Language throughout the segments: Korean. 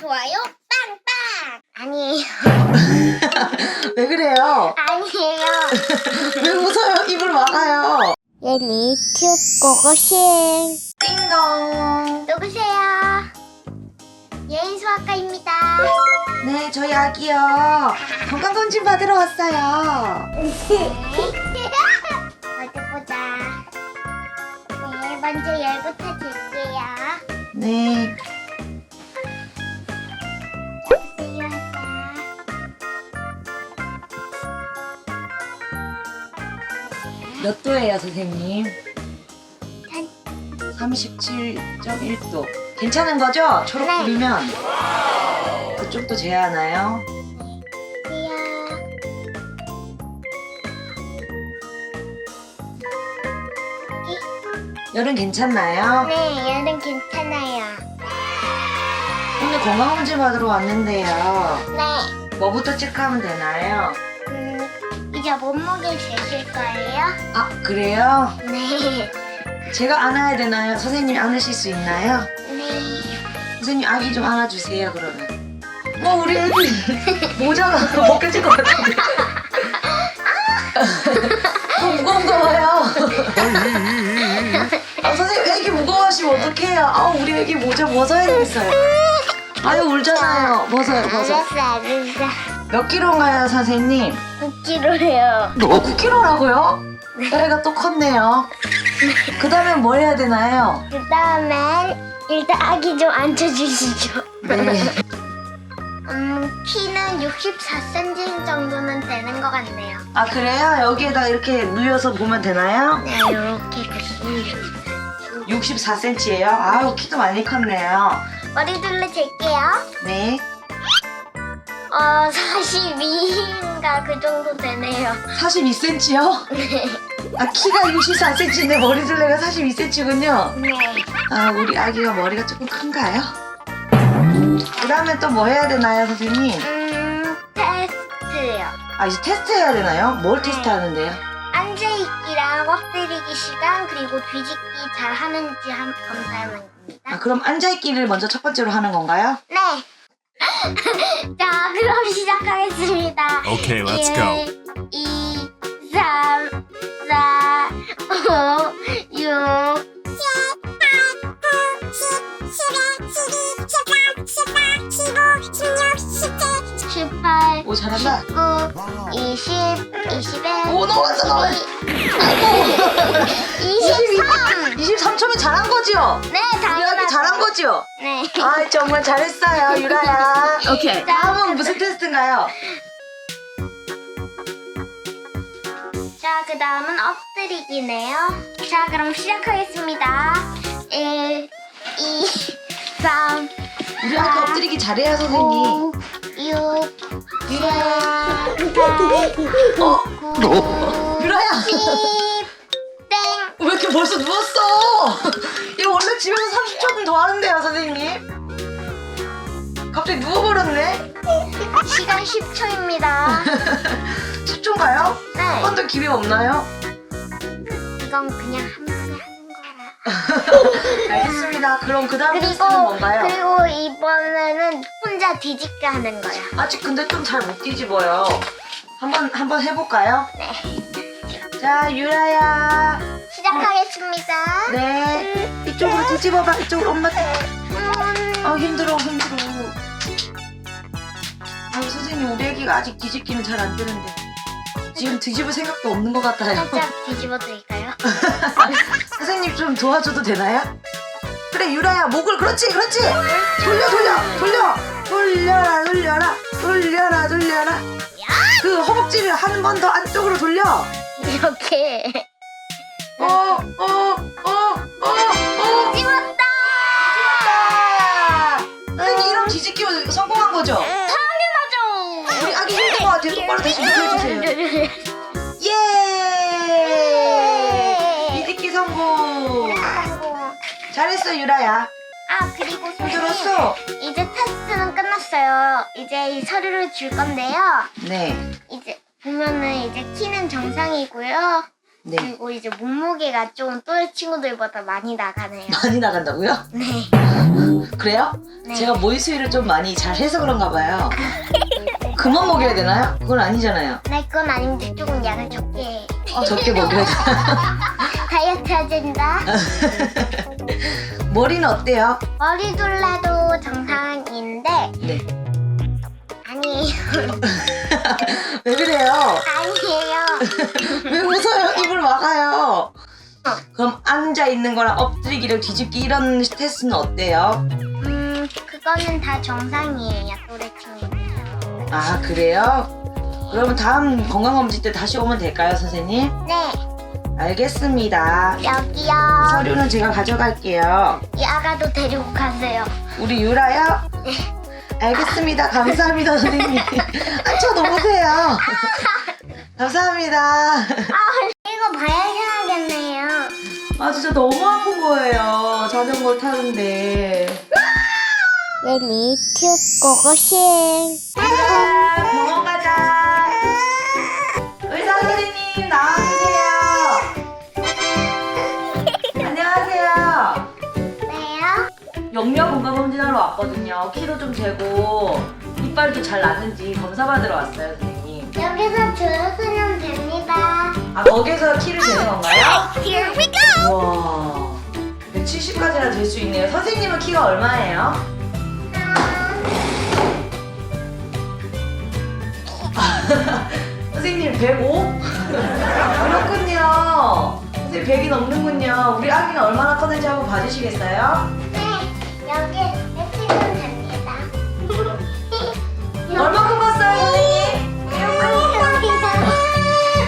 좋아요 빵빵 아니에요 왜 그래요? 아니에요 왜 웃어요? 입을 막아요. 얘니 튜브 고고싱 띵동. 누구세요? 예인 수학과입니다 네, 저희 아기요. 건강검진 받으러 왔어요. 어디 보자 네 먼저 열부터 줄게요 네. 몇 도예요, 선생님? 단 37.1도. 괜찮은 거죠? 초록 네. 불이면 그쪽도 재하나요? 보세요 열은 괜찮나요? 네 얘는 괜찮아요 오늘 건강검진 받으러 왔는데요. 네 뭐부터 체크하면 되나요? 음, 이제 몸무게 재실 거예요? 아, 그래요? 네. 제가 안아야 되나요? 선생님이 안으실 수 있나요? 네. 선생님 아기 좀 안아주세요 그러면 어 우리 애기 모자가 벗겨질 것 같은데 너무 무거운가 봐요 아 선생님 애기 무거워하시면 어떡해요 아 우리 애기 모자 벗어야 되겠어요 아유 울잖아요 벗어요 벗어 알았어, 알았어. 몇 킬로인가요 선생님? 9kg예요. 어 9킬로라고요? 애가 또 컸네요 그 다음에 뭐 해야 되나요? 그 다음엔 일단 아기 좀 앉혀주시죠. 네 음, 키는 64cm 정도는 되는 것 같네요. 아 그래요? 여기에다 이렇게 누워서 보면 되나요? 네, 이렇게 보시면 64cm예요? 아우 키도 많이 컸네요. 머리 둘러 잴게요. 네. 어, 42인가 그 정도 되네요. 42cm요? 네. 아 키가 64cm인데 머리둘레가 42cm군요. 네. 아 우리 아기가 머리가 조금 큰가요? 그 다음에 또 뭐 해야 되나요 선생님? 음, 테스트요. 아 이제 테스트 해야 되나요? 뭘 테스트 하는데요? 앉아있기랑 엎드리기 시간 그리고 뒤집기 잘 하는지 한 검사하면 됩니다. 아 그럼 앉아있기를 먼저 첫 번째로 하는 건가요? 네. 자, 그럼 시작하겠습니다. Okay, let's go. 2, 3, 4, 5, 6, 18, 오 잘한다. 19, 20, 21, 오 넘어갔어 넘어갔어. 23. 23초면 잘한 거죠? 네, 당연하죠. 잘한 거죠? 네. 아 정말 잘했어요 유라야. Okay. 다음은 무슨 테스트인가요? 자, 그 다음은 엎드리기네요. 자, 그럼 시작하겠습니다. 1, 2, 3, 우리 아기 엎드리기 잘해요 선생님. 5, 6, 7, 8, 어 9, 유라야. 10, 땡. 왜 이렇게 벌써 누웠어? 이거 원래 집에서 30초는 더 하는데요, 선생님. 갑자기 누워버렸네? 시간 10초입니다. 10초인가요? 네. 한번더 기회 없나요? 이건 그냥 한 번에 하는 거라. 알겠습니다. 그럼 그 다음 그리고, 테스트는 뭔가요? 그리고 이번에는 혼자 뒤집기 하는 거야. 아직 근데 좀 잘 못 뒤집어요. 한번 한번 해볼까요? 네. 자, 유라야. 시작하겠습니다. 네. 이쪽으로 뒤집어봐. 이쪽으로 엄마. 음, 아 힘들어, 힘들어. 아 선생님 우리 애기가 아직 뒤집기는 잘 안 되는데 지금 뒤집을 생각도 없는 것 같아요. 살짝 뒤집어 드릴까요? 선생님 좀 도와줘도 되나요? 그래 유라야 목을 그렇지 그렇지 돌려 돌려 돌려 돌려라 돌려라 돌려라 돌려라 그 허벅지를 한 번 더 안쪽으로 돌려 이렇게. 어 어 어 어어어 뒤집었다! 선생님 이런 뒤집기 성공한 거죠? 당연하죠! 우리 아기 힘든 것 같아요 똑바로 다시 비켜주세요 예 뒤집기 성공 잘했어 유라야 아, 그리고 선생님. 힘들었어 이제 테스트는 끝났어요. 이제 이 서류를 줄 건데요. 네 이제 보면은 이제 키는 정상이고요. 네. 그리고 이제 몸무게가 좀 또래 친구들보다 많이 나가네요. 많이 나간다고요? 네. 그래요? 네. 제가 모의 수유를 좀 많이 잘 해서 그런가 봐요. 그만 먹여야 되나요? 그건 아니잖아요. 네, 그건 아닌데 조금 약을 적게 적게 먹여야 돼. 다이어트 하진다. 머리는 어때요? 머리 둘러도 정상인데 네. 아니에요. 왜 그래요? 아니에요. 왜 웃어요? 입을 막아요. 그럼 앉아 있는 거랑 엎드리기를 뒤집기 이런 테스트는 어때요? 음, 그거는 다 정상이에요, 또래 친구들. 아 그래요? 그러면 다음 건강검진 때 다시 오면 될까요, 선생님? 네, 알겠습니다. 여기요. 서류는 제가 가져갈게요. 이 아가도 데리고 가세요. 우리 유라요? 알겠습니다. 감사합니다, 선생님. 앉혀 놓으세요. 감사합니다. 아, 이거 봐야겠네요. 아 진짜 너무 아픈 거예요. 자전거를 타는데. 레니 튜 고고싱. 가자, 병원 가자. 의사 선생님 나와 영양 건강 검진하러 왔거든요. 키도 좀 재고 이빨도 잘 났는지 검사 받으러 왔어요, 선생님. 여기서 들으시면 됩니다. 아 거기서 키를 재는 건가요? Here we go. 와. 170까지나 될 수 있네요. 선생님은 키가 얼마예요? 선생님 105? 그렇군요. 선생님 100이 넘는군요. 우리 아기가 얼마나 컸는지 한번 봐주시겠어요? 네, 여기 해치면 됩니다. 얼마큼 컸어요, 선생님?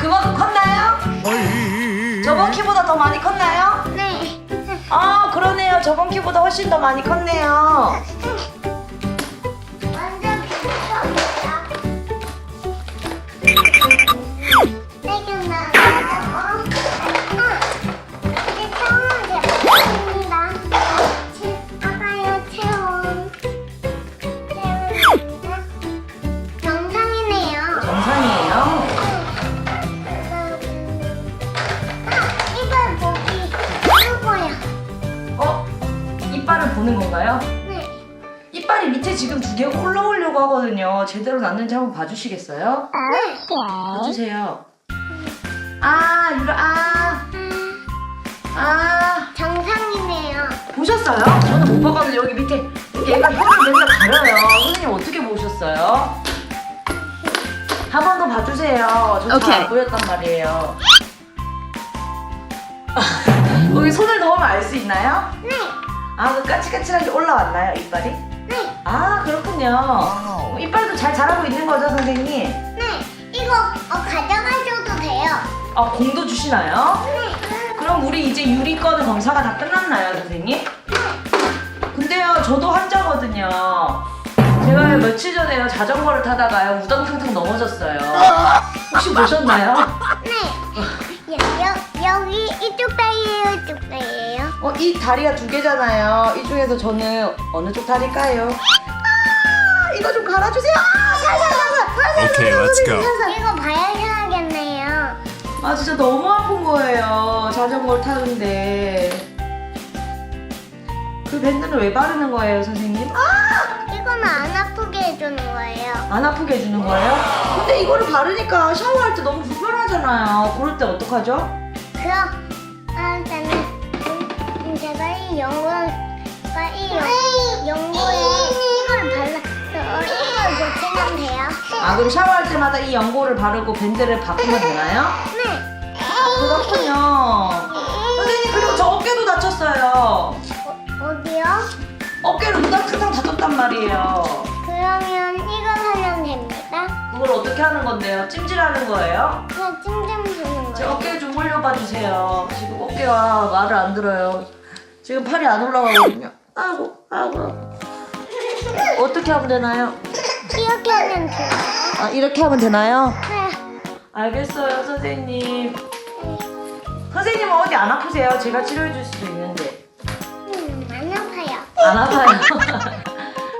그만큼 컸나요? 저번 키보다 더 많이 컸나요? 네. 아, 그러네요. 저번 키보다 훨씬 더 많이 컸네요. 제대로 났는지 한번 봐주시겠어요? 봐주세요. 아, 유라, 아, 아. 정상이네요. 보셨어요? 저는 못 봤거든요. 여기 밑에 얘가 혀를 맨날 가려요. 선생님 어떻게 보셨어요? 한 번 더 봐주세요. 오케이. 안 보였단 말이에요. 여기 손을 넣으면 알 수 있나요? 네. 아, 그 까칠까칠하게 올라왔나요, 이빨이? 네. 아, 그렇군요. 어, 이빨도 잘 자라고 있는 거죠, 선생님? 네. 이거 어, 가져가셔도 돼요. 아, 공도 주시나요? 네. 그럼 우리 이제 유리 거는 검사가 다 끝났나요, 선생님? 근데요, 저도 환자거든요. 제가 며칠 전에요, 자전거를 타다가요, 우당탕탕 넘어졌어요. 혹시 보셨나요? 네. 여, 여, 여기 이쪽 다리예요, 이쪽 다리예요. 어, 이 다리가 두 개잖아요. 이 중에서 저는 어느 쪽 다리일까요? 아, 갈아주세요. 아, 살살, 살살, 살살, Okay, 살살, let's go. 살살. 이거 봐야겠네요. 아, 진짜 너무 아픈 거예요. 자전거를 타는데. 그 밴드는 왜 바르는 거예요, 선생님? 아! 이거는 안 아프게 해주는 거예요. 안 아프게 해주는 거예요? 근데 이거를 바르니까 샤워할 때 너무 불편하잖아요. 그럴 때 어떡하죠? 그럼 아, 음, 제가 이 연구가 이 연, 연구에 이걸 발라서 이걸 고치면 돼요. 아, 그럼 샤워할 때마다 이 연고를 바르고 밴드를 바꾸면 되나요? 네. 아, 그렇군요. 선생님, 그리고 저 어깨도 다쳤어요. 어, 어디요? 어깨를 우당탕탕 다쳤단 말이에요. 그러면 이걸 하면 됩니다. 그걸 어떻게 하는 건데요? 찜질하는 거예요? 그냥 찜찜 주는 제 거예요. 어깨 좀 올려봐 주세요. 지금 어깨가 말을 안 들어요. 지금 팔이 안 올라가거든요. 아이고, 아이고. 어떻게 하면 되나요? 이렇게 하면 돼요. 아, 이렇게 하면 되나요? 네. 알겠어요, 선생님. 선생님은 어디 안 아프세요? 제가 치료해 줄 수도 있는데. 음, 안 아파요. 안 아파요.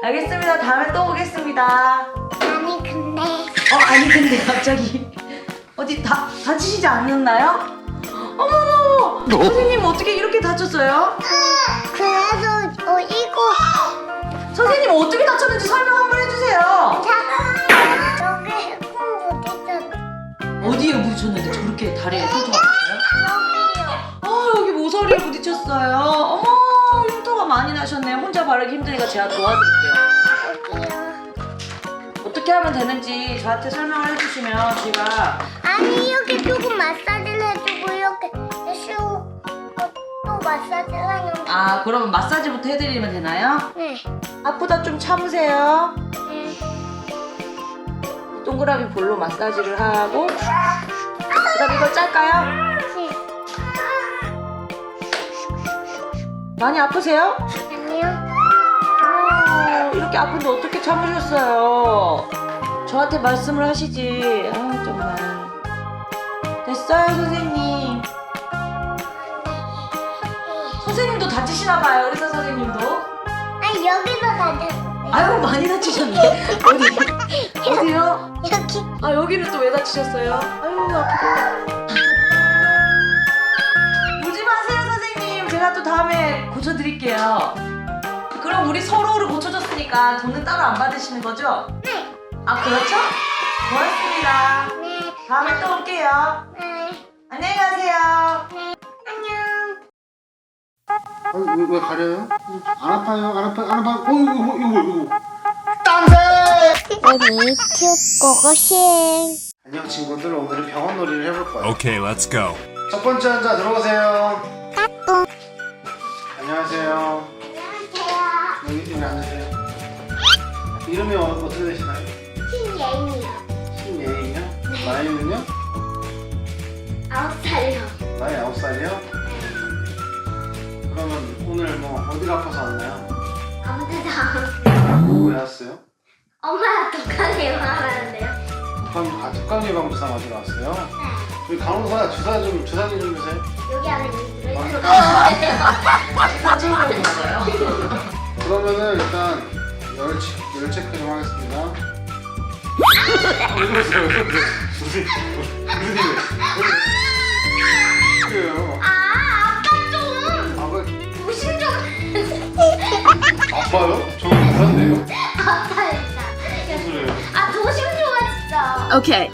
알겠습니다. 다음에 또 오겠습니다. 아니 근데 어, 아니, 근데 갑자기. 어디 다, 다치시지 않았나요? 선생님 어떻게 이렇게 다쳤어요? 그래서 어 이거 선생님 어떻게 다쳤는지 설명 한번 해주세요. 자 여기 콩 부딪혔 어디에 부딪혔는데 저렇게 다리에 흉터가 났어요? 여기요. 아 여기 모서리에 부딪혔어요. 어머 흉터가 많이 나셨네요. 혼자 바르기 힘드니까 제가 도와드릴게요. 여기요. 어떻게 하면 되는지 저한테 설명을 해주시면 제가 아니 이렇게 조금 마사지를 해주고 이렇게 슉또 마사지를 하면 아 그러면 마사지부터 해드리면 되나요? 네. 아프다 좀 참으세요. 네. 동그라미 볼로 마사지를 하고 그다음 이걸 짤까요? 네. 많이 아프세요? 아니요. 아, 이렇게 아픈데 어떻게 참으셨어요? 저한테 말씀을 하시지. 아 정말. 됐어요 선생님. 선생님도 다치시나 봐요 의사 선생님도. 여기도 다녔어요. 아유 많이 다치셨네. 어디? 어디요? 여기. 아 여기는 또 왜 다치셨어요? 아유 아프다. 울지 마세요 선생님. 제가 또 다음에 고쳐드릴게요. 그럼 우리 서로를 고쳐줬으니까 돈은 따로 안 받으시는 거죠? 네. 아 그렇죠? 고맙습니다. 네. 다음에 또 올게요. 네. 안녕히 가세요. 안녕. 어, 왜, 왜 가려요? 안 아파요? 안 아파요? 안 아파요? 어, 이거, 이거, 이거, 이거. 땅새! 우리 튜고고싱. 안녕, 친구들. 오늘은 병원 놀이를 해볼 거예요. Okay, let's go. 첫 번째 환자 들어오세요. 안녕하세요. 안녕하세요. 여기, 여기 앉으세요. 이름이 어, 어떻게 되시나요? 신예인이요. 신예인이요? 나이는요? 아홉 살이요. 나이 9살이요? 오늘 뭐 어디가 아파서 왔나요? 아무 데도 왜 왔어요? 엄마랑 독하게 말하는데요. 아, 독감 예방 주사 맞으러 왔어요? 우리 간호사 주사 좀, 주사 좀 주세요. 여기 안에 물을 사진을 봤어요. 그러면은 일단 열, 체- 열 체크 좀 하겠습니다. 왜 그러세요? 왜 그러세요? 무슨 무슨 오케이.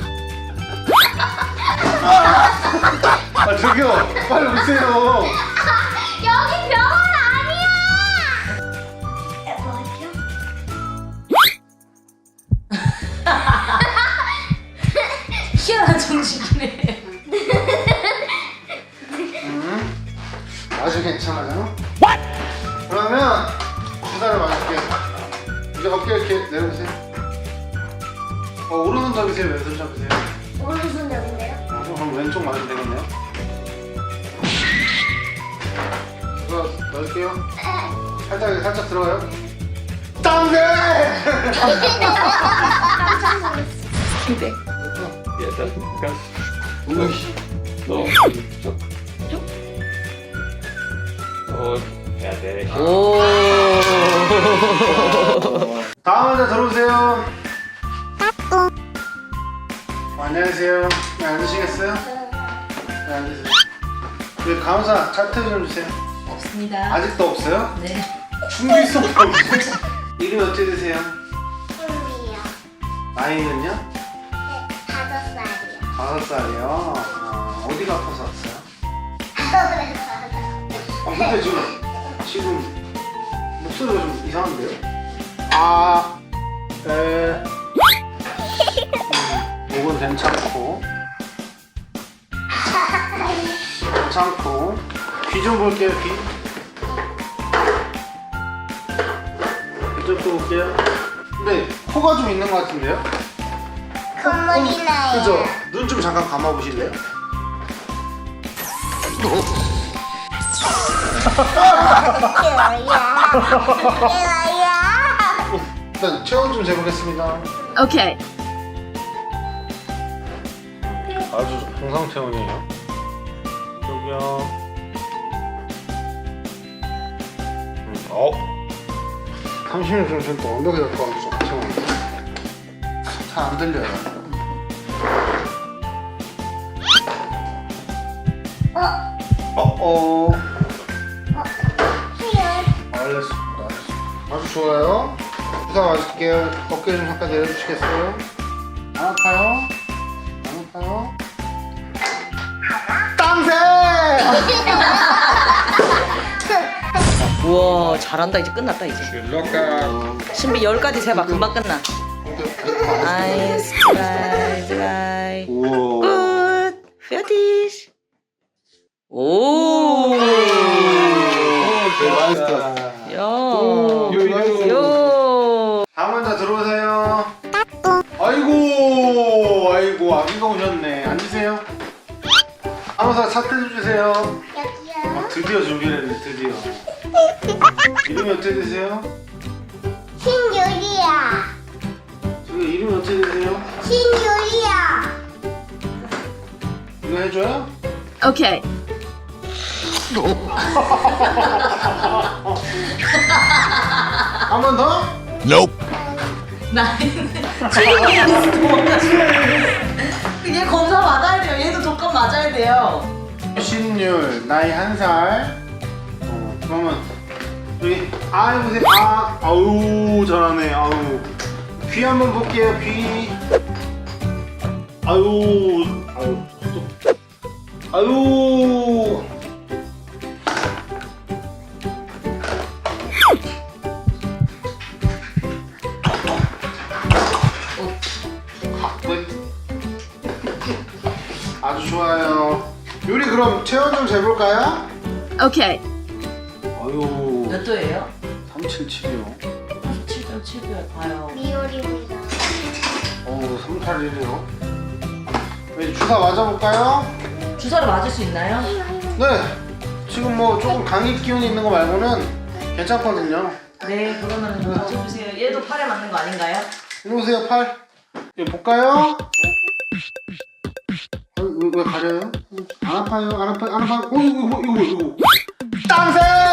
아 저기요, 빨리 오세요. 여기 병원 아니야. 뭐죠? 희한한 정신이네. 근데 우이씨. 오. 다음 환자 들어오세요. 어, 안녕하세요. 네, 앉으시겠어요? 네, 앉으세요. 그 간호사 차트 좀 주세요. 없습니다. 아직도 없어요? 네. 준비 있어. 이름이 어떻게 되세요? 나이는요? 네, 다섯 살이요. 어, 어디가 아파서 왔어요? 어, 근데 지금 지금 목소리가 좀 이상한데요? 아, 에, 음, 목은 괜찮고, 괜찮고, 귀 좀 볼게요 귀. 이쪽도 볼게요. 근데 코가 좀 있는 것 같은데요? 콧물이 나요. 그죠? 눈 좀 잠깐 감아 보실래요? 야야야야. 일단 체온 좀 재보겠습니다. 오케이. 아주 정상 체온이에요. 저기요. 음, 어. 30년 전에 좀또 엉덩이 갖고 와서 체온. 잘안 들려요. 어? 어어. 해요. 알겠습니다. 아주 좋아요. 주사 맞을게요. 어깨 좀 잠깐 내려주시겠어요? 안 아파요? 안 아파요? 땅새! 우와 잘한다 이제 끝났다 이제. 신비 열가지 세봐 금방 끝나 아이스 드라이 드라이 우와. 끝 페티시 오 마이스터. 요. 요. 요. 다음 환자 들어오세요. 아이고, 아이고, 아기가 오셨네. 앉으세요. 간호사 차트 좀 주세요. 여기요. 아, 드디어 준비를 했네, 드디어. 이름이 어떻게 되세요? 신유리야. 저기 이름이 어떻게 되세요? 신유리야. 이거 해줘요? 오케이. 한 번 더? 나이는 최근이라서 도망가시 얘 검사 맞아야 돼요. 얘도 독감 맞아야 돼요. 신율, 나이 한 살. 어, 그러면 여기 아 해보세요. 아, 아우 잘하네. 아우 귀 한번 볼게요. 귀. 아유, 아유, 또. 아유. 그럼 체온 좀 재볼까요? 오케이. 아유, 몇 도예요? 377이요. 7.7도에 봐요. 미오리입니다. 어우, 381이요. 네, 주사 맞아볼까요? 주사를 맞을 수 있나요? 네. 지금 뭐 조금 감기 기운이 있는 거 말고는 괜찮거든요. 네, 그러면 맞춰주세요. 얘도 팔에 맞는 거 아닌가요? 이리 오세요, 팔. 이거 볼까요? 어, 왜, 왜 가려요? 안 아파요, 안 아파요, 안 아파요. 어, 이거, 이거, 이거, 이거. 땅새!